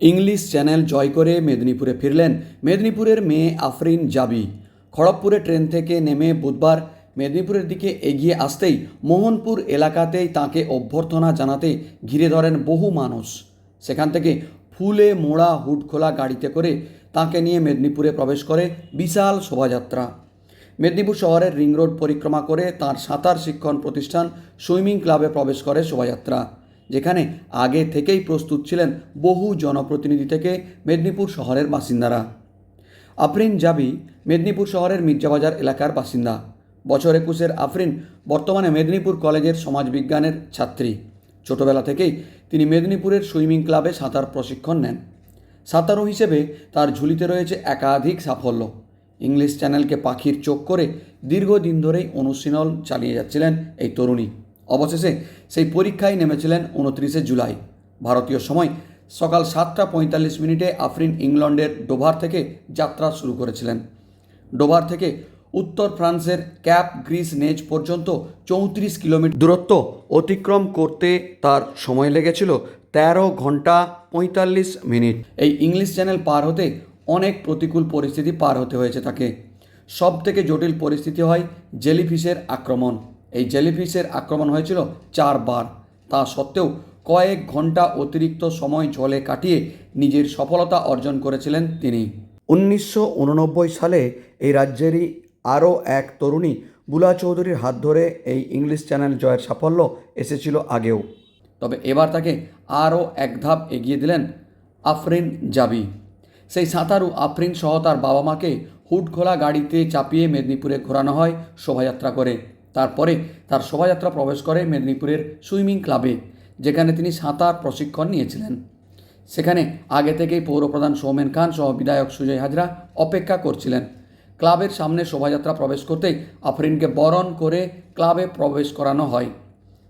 English channel জয় করে মেদিনীপুরে ফিরলেন মেদিনীপুরের মেয়ে আফরিন জাবি। খড়গপুরে ট্রেন থেকে নেমে বুধবার মেদিনীপুরের দিকে এগিয়ে আসতেই মোহনপুর এলাকাতেই তাকে অভ্যর্থনা জানাতে ঘিরে ধরেন বহু মানুষ। সেখান থেকে ফুলে মোড়া হুড খোলা গাড়িতে করে তাকে নিয়ে মেদিনীপুরে প্রবেশ করে বিশাল শোভাযাত্রা। মেদিনীপুর শহরের রিং রোড পরিক্রমা করে তার সাঁতার শিক্ষণ প্রতিষ্ঠান সুইমিং ক্লাবে প্রবেশ করে শোভাযাত্রা। যেখানে আগে থেকেই প্রস্তুত ছিলেন বহু জনপ্রতিনিধি থেকে মেদিনীপুর শহরের বাসিন্দারা। আফরিন জাবি মেদিনীপুর শহরের মির্জাবাজার এলাকার বাসিন্দা। বছর একুশের আফরিন বর্তমানে মেদিনীপুর কলেজের সমাজবিজ্ঞানের ছাত্রী। ছোটবেলা থেকেই তিনি মেদিনীপুরের সুইমিং ক্লাবে সাঁতার প্রশিক্ষণ নেন। সাঁতারু হিসেবে তার ঝুলিতে রয়েছে একাধিক সাফল্য। ইংলিশ চ্যানেলকে পাখির চোখ করে দীর্ঘদিন ধরেই অনুশীলন চালিয়ে যাচ্ছিলেন এই তরুণী। অবশেষে সেই পরীক্ষায় নেমেছিলেন উনত্রিশে জুলাই। ভারতীয় সময় সকাল সাতটা পঁয়তাল্লিশ মিনিটে আফরিন ইংল্যান্ডের ডোভার থেকে যাত্রা শুরু করেছিলেন। ডোভার থেকে উত্তর ফ্রান্সের ক্যাপ গ্রিস নেজ পর্যন্ত চৌত্রিশ কিলোমিটার দূরত্ব অতিক্রম করতে তার সময় লেগেছিল তেরো ঘণ্টা পঁয়তাল্লিশ মিনিট। এই ইংলিশ চ্যানেল পার হতে অনেক প্রতিকূল পরিস্থিতি পার হতে হয়েছে তাকে। সব থেকে জটিল পরিস্থিতি হয় জেলিফিশের আক্রমণ। এই জেলিফিশের আক্রমণ হয়েছিল চারবার। তা সত্ত্বেও কয়েক ঘণ্টা অতিরিক্ত সময় জলে কাটিয়ে নিজের সফলতা অর্জন করেছিলেন তিনি। উনিশশো উননব্বই সালে এই রাজ্যেরই আরও এক তরুণী বুলা চৌধুরীর হাত ধরে এই ইংলিশ চ্যানেল জয়ের সাফল্য এসেছিল আগেও। তবে এবার তাকে আরও এক ধাপ এগিয়ে দিলেন আফরিন জাবি। সেই সাঁতারু আফরিন সহ তার বাবা মাকে হুড খোলা গাড়িতে চাপিয়ে মেদিনীপুরে ঘোরানো হয় শোভাযাত্রা করে। তারপরে তার শোভাযাত্রা প্রবেশ করে মেদিনীপুরের সুইমিং ক্লাবে, যেখানে তিনি সাঁতার প্রশিক্ষণ নিয়েছিলেন। সেখানে আগে থেকেই পৌরপ্রধান সৌমেন খান সহ বিধায়ক সুজয় হাজরা অপেক্ষা করছিলেন। ক্লাবের সামনে শোভাযাত্রা প্রবেশ করতেই আফরিনকে বরণ করে ক্লাবে প্রবেশ করানো হয়।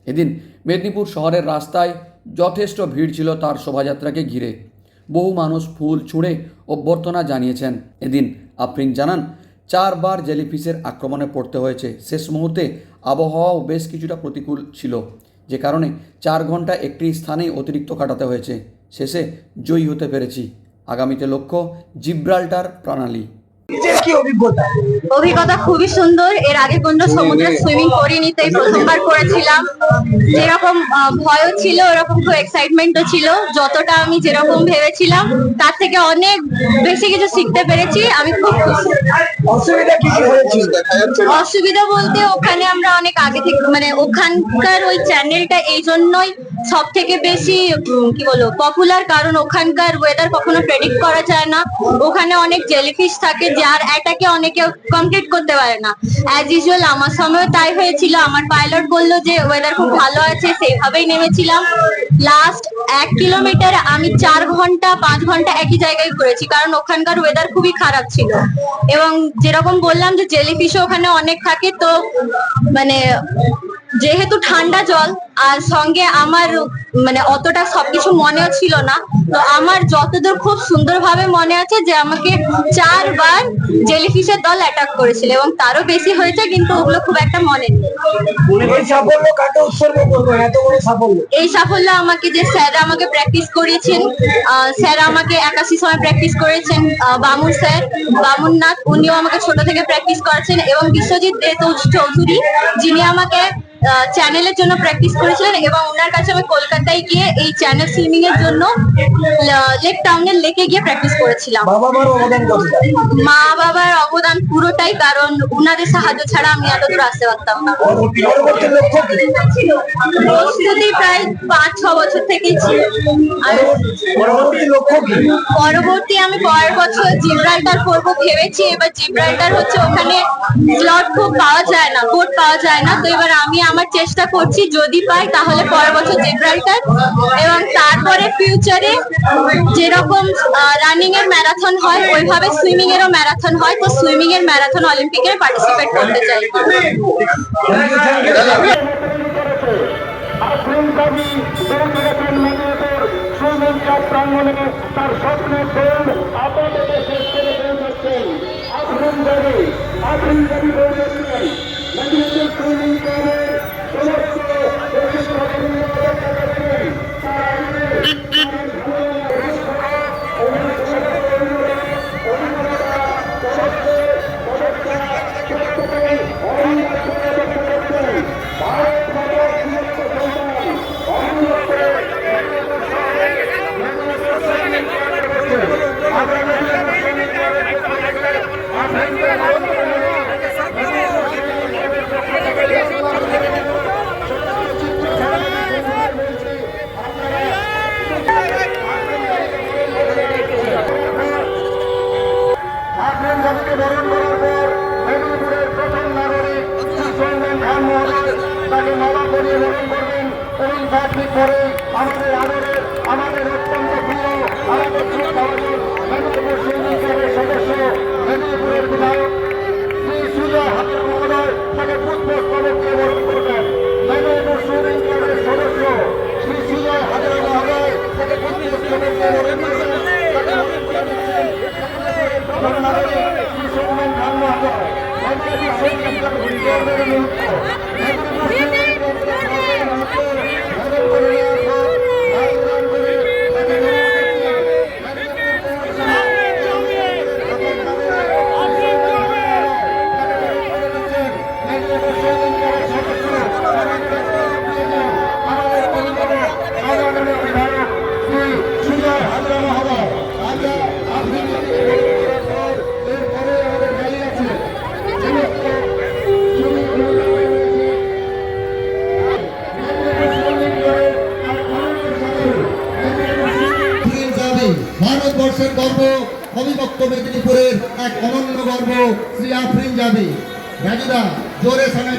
এদিন মেদিনীপুর শহরের রাস্তায় যথেষ্ট ভিড় ছিল তার শোভাযাত্রাকে ঘিরে। বহু মানুষ ফুল ছুঁড়ে অভ্যর্থনা জানিয়েছেন। এদিন আফরিন জানান চারবার জেলিফিশের আক্রমণে পড়তে হয়েছে। শেষ মুহূর্তে আবহাওয়াও বেশ কিছুটা প্রতিকূল ছিল, যে কারণে চার ঘণ্টা একটি স্থানেই অতিরিক্ত কাটাতে হয়েছে। শেষে জয়ী হতে পেরেছি। আগামীতে লক্ষ্য জিব্রাল্টার প্রণালী। কি অভিজ্ঞতা? অভিজ্ঞতা খুবই সুন্দর। এর আগে কোনো সমুদ্রে সুইমিং করিনি তাই প্রথমবার করেছিলাম। যেরকম ভয়ও ছিল ওরকম খুব এক্সাইটমেন্টও ছিল। যতটা আমি যেরকম ভেবেছিলাম তার থেকে অনেক বেশি কিছু শিখতে পেরেছি। আমি খুব খুশি। অসুবিধা কি কি হয়েছিল? অসুবিধা বলতে ওখানে আমরা অনেক আগে থেকে মানে ওখানকার ওই চ্যানেলটা এই জন্যই সব থেকে বেশি কি বলব পপুলার কারণ ওখানকার ওয়েদার কখনো প্রেডিক্ট করা যায় না। ওখানে অনেক জেলিফিশ থাকে যার এটাকে অনেকে কমপ্লিট করতে পারে না। অ্যাজ ইউজুয়াল আমার সময়ও তাই হয়েছিল। আমার পাইলট বলল যে ওয়েদার খুব ভালো আছে, সেইভাবেই নেমেছিলাম। লাস্ট এক কিলোমিটার আমি চার ঘণ্টা, পাঁচ ঘণ্টা একই জায়গায় ঘুরেছি, কারণ ওখানকার ওয়েদার খুবই খারাপ ছিল। এবং যেরকম বললাম যে জেলিফিশও ওখানে অনেক থাকে, তো মানে যেহেতু ঠান্ডা জল আর সঙ্গে আমার মানে অতটা সবকিছু মনেও ছিল না তো আমার যতদূর খুব সুন্দরভাবে মনে আছে যে আমাকে চারবার জেলিফিশের দল অ্যাটাক করেছিল এবং তারও বেশি হয়েছে কিন্তু ওগুলো খুব একটা মনে নেই। এই সাফল্য আমাকে যে স্যার আমাকে প্র্যাকটিস করিয়েছেন স্যার আমাকে একাশি সময় প্র্যাকটিস করেছেন বামুন স্যার বামুন নাথ উনিও আমাকে ছোট থেকে প্র্যাকটিস করেছেন এবং বিশ্বজিৎ দে চৌধুরী যিনি আমাকে চ্যানেলের জন্য প্র্যাকটিস করেছিলেন এবং ওনার কাছে আমি কলকাতায় গিয়ে এই চ্যানেল সুইমিং এর জন্য লেক টাউনের লেকে গিয়ে প্র্যাকটিস করেছিলাম। মা বাবার অবদান পুরোটাই কারণ ওনাদের সাহায্য ছাড়া আমি এত দূর আসতে পারতাম না। প্রস্তুতি প্রায় পাঁচ ছ বছর থেকেই ছিল। পরবর্তী আমি পরের বছর জিব্রাল্টার করব ভেবেছি এবার জিব্রাল্টার হচ্ছে ওখানে স্লট খুব পাওয়া যায় না কোড পাওয়া যায় না। তো এবার আমি আমার চেষ্টা করছি, যদি পাই তাহলে পরের বছর জিব্রাল্টার এবং তারপরে ফিউচারে যেরকম রানিং এর ম্যারাথন হয়, ওইভাবে সুইমিং এরও ম্যারাথন হয়। তো সুইমিং এর ম্যারাথন অলিম্পিকে পার্টিসিপেট করতে চাই। তার স্বপ্নের Come on. করে আমাদের আদরের, আমাদের অত্যন্ত প্রিয়, আমাদের মেদিনীপুর সিউনিয়নের সদস্য, মেদিনীপুরের বিধায়ক শ্রী সুজয় হাতের মহোদয়, তাকে পুষ্পস্তবককে বরণ করবেন মেদিনীপুর সিউনিয়নের সদস্য ভারতবর্ষের গর্ব অবিভক্ত মেদিনীপুরের এক অনন্য গর্ব শ্রী আফরিন জাবি জোরে সানাই